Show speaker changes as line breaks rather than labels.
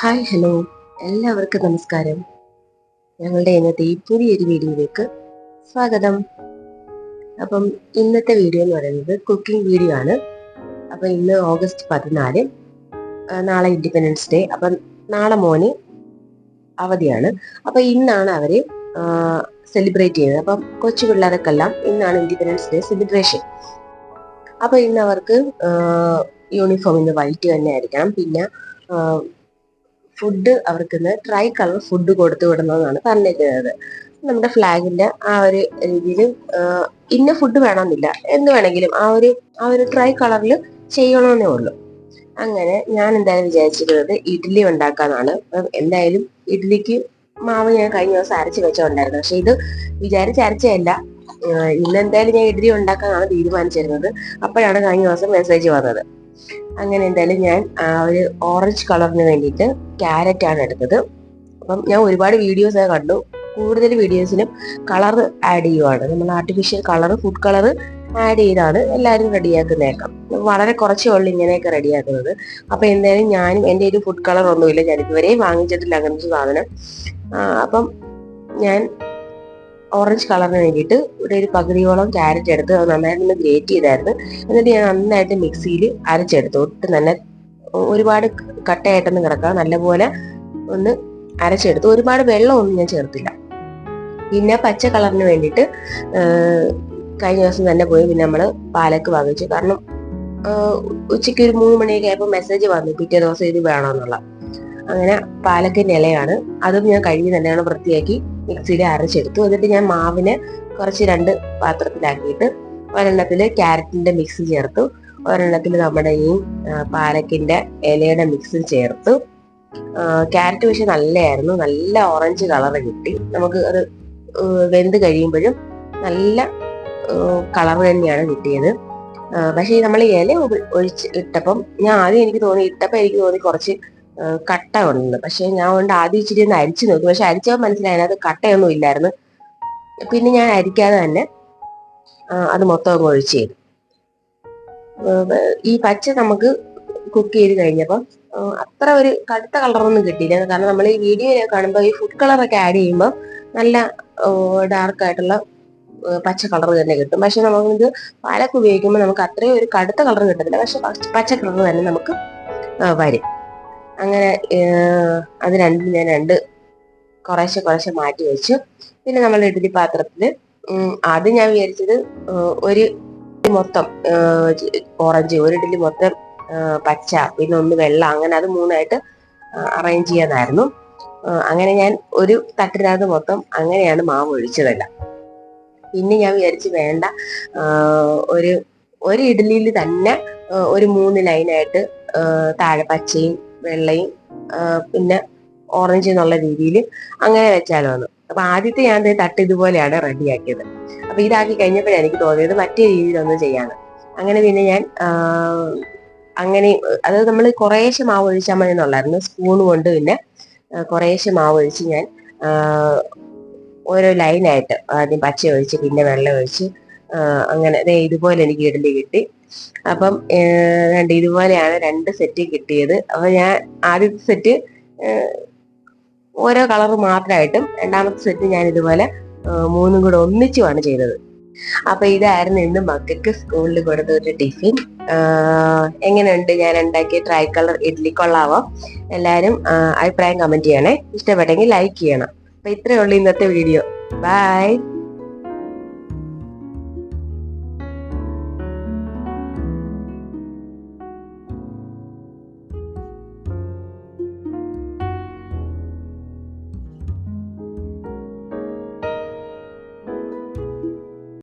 Hi hello. എല്ലാവർക്കും നമസ്കാരം. ഞങ്ങളുടെ ഇന്നത്തെ ഈ പുതിയൊരു വീഡിയോയിലേക്ക് സ്വാഗതം. അപ്പം ഇന്നത്തെ വീഡിയോ എന്ന് പറയുന്നത് കുക്കിംഗ് വീഡിയോ ആണ്. അപ്പം ഇന്ന് ഓഗസ്റ്റ് പതിനാല് നാളെ ഇൻഡിപെൻഡൻസ് ഡേ അപ്പം നാളെ മോന് അവധിയാണ്. അപ്പം ഇന്നാണ് അവർ സെലിബ്രേറ്റ് ചെയ്യുന്നത്. അപ്പം കൊച്ചു പിള്ളേർക്കെല്ലാം ഇന്നാണ് ഇൻഡിപെൻഡൻസ് ഡേ സെലിബ്രേഷൻ അപ്പം ഇന്ന് അവർക്ക് യൂണിഫോം ഇന്ന് വൈറ്റ് തന്നെ ആയിരിക്കണം. പിന്നെ ഫുഡ് അവർക്ക് ഇന്ന് ട്രൈ കളർ ഫുഡ് കൊടുത്തു വിടുന്നതാണ് പറഞ്ഞിരിക്കുന്നത്. നമ്മുടെ ഫ്ലാഗിന്റെ ആ ഒരു രീതിയിൽ ഇന്ന ഫുഡ് വേണമെന്നില്ല. എന്ന് വേണമെങ്കിലും ആ ഒരു ആ ഒരു ട്രൈ കളറിൽ ചെയ്യണമെന്നേ ഉള്ളൂ. അങ്ങനെ ഞാൻ എന്തായാലും വിചാരിച്ചിരുന്നത് ഇഡ്ഡലി ഉണ്ടാക്കാന്നാണ്. എന്തായാലും ഇഡ്ഡലിക്ക് മാവ് ഞാൻ കഴിഞ്ഞ ദിവസം അരച്ച് വെച്ചോണ്ടായിരുന്നു. പക്ഷെ ഇത് വിചാരിച്ച് അരച്ചതല്ല. ഇന്ന് എന്തായാലും ഞാൻ ഇഡ്ഡലി ഉണ്ടാക്കാനാണ് തീരുമാനിച്ചിരുന്നത്. അപ്പോഴാണ് കഴിഞ്ഞ ദിവസം മെസ്സേജ് വന്നത്. അങ്ങനെ എന്തായാലും ഞാൻ ആ ഒരു ഓറഞ്ച് കളറിന് വേണ്ടിയിട്ട് ക്യാരറ്റ് ആണ് എടുത്തത്. അപ്പം ഞാൻ ഒരുപാട് വീഡിയോസ് കണ്ടു. കൂടുതൽ വീഡിയോസിലും കളർ ആഡ് ചെയ്യുവാണ്. നമ്മൾ artificial colour food colour add ചെയ്താണ് എല്ലാവരും റെഡിയാക്കുന്നേക്കാം വളരെ കുറച്ചേ ഉള്ളൂ ഇങ്ങനെയൊക്കെ റെഡിയാക്കുന്നത് അപ്പം എന്തായാലും ഞാനും എന്റെ ഒരു ഫുഡ് കളർ ഒന്നുമില്ല. ഞാൻ ഇതുവരെ വാങ്ങിച്ചിട്ടില്ല അങ്ങനത്തെ സാധനം. അപ്പം ഞാൻ ഓറഞ്ച് കളറിന് വേണ്ടിയിട്ട് ഇവിടെ ഒരു പകുതിയോളം ക്യാരറ്റ് എടുത്ത് അത് നന്നായിട്ടൊന്ന് ഗ്രേറ്റ് ചെയ്തായിരുന്നു. എന്നിട്ട് ഞാൻ നന്നായിട്ട് മിക്സിയിൽ അരച്ചെടുത്തു. ഒട്ടും തന്നെ ഒരുപാട് കട്ടയായിട്ടൊന്നും കിടക്കാം നല്ലപോലെ ഒന്ന് അരച്ചെടുത്തു. ഒരുപാട് വെള്ളമൊന്നും ഞാൻ ചേർത്തില്ല. പിന്നെ പച്ച കളറിന് വേണ്ടിയിട്ട് കഴിഞ്ഞ ദിവസം തന്നെ പോയി പിന്നെ നമ്മൾ പാലക്ക് വാങ്ങിച്ചു. കാരണം ഉച്ചയ്ക്ക് ഒരു മൂന്ന് മണിയൊക്കെ ആയപ്പോൾ മെസ്സേജ് വന്നു പിറ്റേ ദിവസം ഇത് വേണമെന്നുള്ള അങ്ങനെ പാലക്കിന്റെ ഇലയാണ്. അതും ഞാൻ കഴുകി തന്നെയാണ് വൃത്തിയാക്കി മിക്സിയിൽ അരച്ചെടുത്തു എന്നിട്ട് ഞാൻ മാവിനെ കുറച്ച് രണ്ട് പാത്രത്തിലാക്കിയിട്ട് ഒരെണ്ണത്തിൽ ക്യാരറ്റിന്റെ മിക്സ് ചേർത്തു. ഒരെണ്ണത്തിൽ നമ്മുടെ ഈ പാലക്കിന്റെ ഇലയുടെ മിക്സ് ചേർത്തു. ക്യാരറ്റ് പക്ഷെ നല്ലതായിരുന്നു. നല്ല ഓറഞ്ച് കളർ കിട്ടി. നമുക്ക് അത് വെന്ത് കഴിയുമ്പോഴും നല്ല കളർ തന്നെയാണ് കിട്ടിയത്. പക്ഷേ നമ്മൾ ഇല ഒഴിച്ച് ഇട്ടപ്പം ഞാൻ ആദ്യം എനിക്ക് തോന്നി ഇട്ടപ്പം എനിക്ക് തോന്നി കുറച്ച് കട്ട ഉണ്ട് പക്ഷെ ഞാൻ കൊണ്ട് ആദ്യം ഇച്ചിരി ഒന്ന് അരിച്ചു നോക്കി. പക്ഷെ അരിച്ചപ്പോൾ മനസ്സിലായി അതിനകത്ത് കട്ടയൊന്നും ഇല്ലായിരുന്നു. പിന്നെ ഞാൻ അരിക്കാതെ തന്നെ അത് മൊത്തം അങ്ങ് ഒഴിച്ച് ചെയ്തു ഈ പച്ച നമുക്ക് കുക്ക് ചെയ്ത് കഴിഞ്ഞപ്പം അത്ര ഒരു കടുത്ത കളറൊന്നും കിട്ടിയില്ല. കാരണം നമ്മൾ ഈ വീഡിയോ കാണുമ്പോൾ ഈ ഫുഡ് കളറൊക്കെ ആഡ് ചെയ്യുമ്പോൾ നല്ല ഡാർക്ക് ആയിട്ടുള്ള പച്ച കളർ തന്നെ കിട്ടും. പക്ഷെ നമുക്കിത് പാലൊക്കെ ഉപയോഗിക്കുമ്പോൾ നമുക്ക് അത്രയും ഒരു കടുത്ത കളർ കിട്ടത്തില്ല. പക്ഷെ പച്ച- കളർ തന്നെ നമുക്ക് വരും. അങ്ങനെ അത് രണ്ടും ഞാൻ രണ്ട് കുറേശ്ശെ കുറേശ്ശെ മാറ്റി വെച്ചു. പിന്നെ നമ്മൾ ഇഡ്ഡലി പാത്രത്തിൽ ആദ്യം ഞാൻ വിചാരിച്ചത് ഒരു മൊത്തം ഓറഞ്ച് ഒരു ഇഡ്ഡലി മൊത്തം പച്ച പിന്നെ ഒന്ന് വെള്ളം അങ്ങനെ അത് മൂന്നായിട്ട് അറേഞ്ച് ചെയ്യാനായിരുന്നു. അങ്ങനെ ഞാൻ ഒരു തട്ടിനകത്ത് മൊത്തം അങ്ങനെയാണ് മാവ് ഒഴിച്ചതല്ല. പിന്നെ ഞാൻ വിചാരിച്ച് വേണ്ട ഒരു ഒരു ഇഡ്ഡലിയിൽ തന്നെ ഒരു മൂന്ന് ലൈനായിട്ട് താഴെ പച്ചയും വെള്ളയും പിന്നെ ഓറഞ്ച് എന്നുള്ള രീതിയിൽ അങ്ങനെ വെച്ചാലോ എന്ന് അപ്പൊ ആദ്യത്തെ ഞാൻ തട്ട് ഇതുപോലെയാണ് റെഡിയാക്കിയത്. അപ്പൊ ഇതാക്കി കഴിഞ്ഞപ്പോഴാണ് എനിക്ക് തോന്നിയത് മറ്റേ രീതിയിലൊന്നും ചെയ്യാണ് അങ്ങനെ പിന്നെ ഞാൻ അങ്ങനെ അതായത് നമ്മൾ കുറേശ്ശെ മാവ് ഒഴിച്ചാൽ മതി എന്നുള്ളായിരുന്നു സ്പൂൺ കൊണ്ട് പിന്നെ കുറേശ്ശെ മാവ് ഒഴിച്ച് ഞാൻ ഓരോ ലൈനായിട്ട് ആദ്യം പച്ച ഒഴിച്ച് പിന്നെ വെള്ളം ഒഴിച്ച് അങ്ങനെ ഇതുപോലെ എനിക്ക് ഇഡലി കിട്ടി. അപ്പം രണ്ട് ഇതുപോലെയാണ് രണ്ട് സെറ്റ് കിട്ടിയത്. അപ്പൊ ഞാൻ ആദ്യത്തെ സെറ്റ് ഓരോ കളർ മാത്രമായിട്ടും രണ്ടാമത്തെ സെറ്റ് ഞാൻ ഇതുപോലെ മൂന്നും കൂടെ ഒന്നിച്ചുമാണ് ചെയ്തത്. അപ്പൊ ഇതായിരുന്നു ഇന്ന് മക്കൾക്ക് സ്കൂളിൽ കൊടുത്ത ഒരു ടിഫിൻ. എങ്ങനെയുണ്ട്? ഞാൻ ഉണ്ടാക്കിയ ട്രൈ കളർ ഇഡ്ലി കൊള്ളാവോ? എല്ലാവരും അഭിപ്രായം കമന്റ് ചെയ്യണേ. ഇഷ്ടപ്പെട്ടെങ്കിൽ ലൈക്ക് ചെയ്യണം. അപ്പൊ ഇത്രയേ ഉള്ളൂ ഇന്നത്തെ വീഡിയോ ബൈ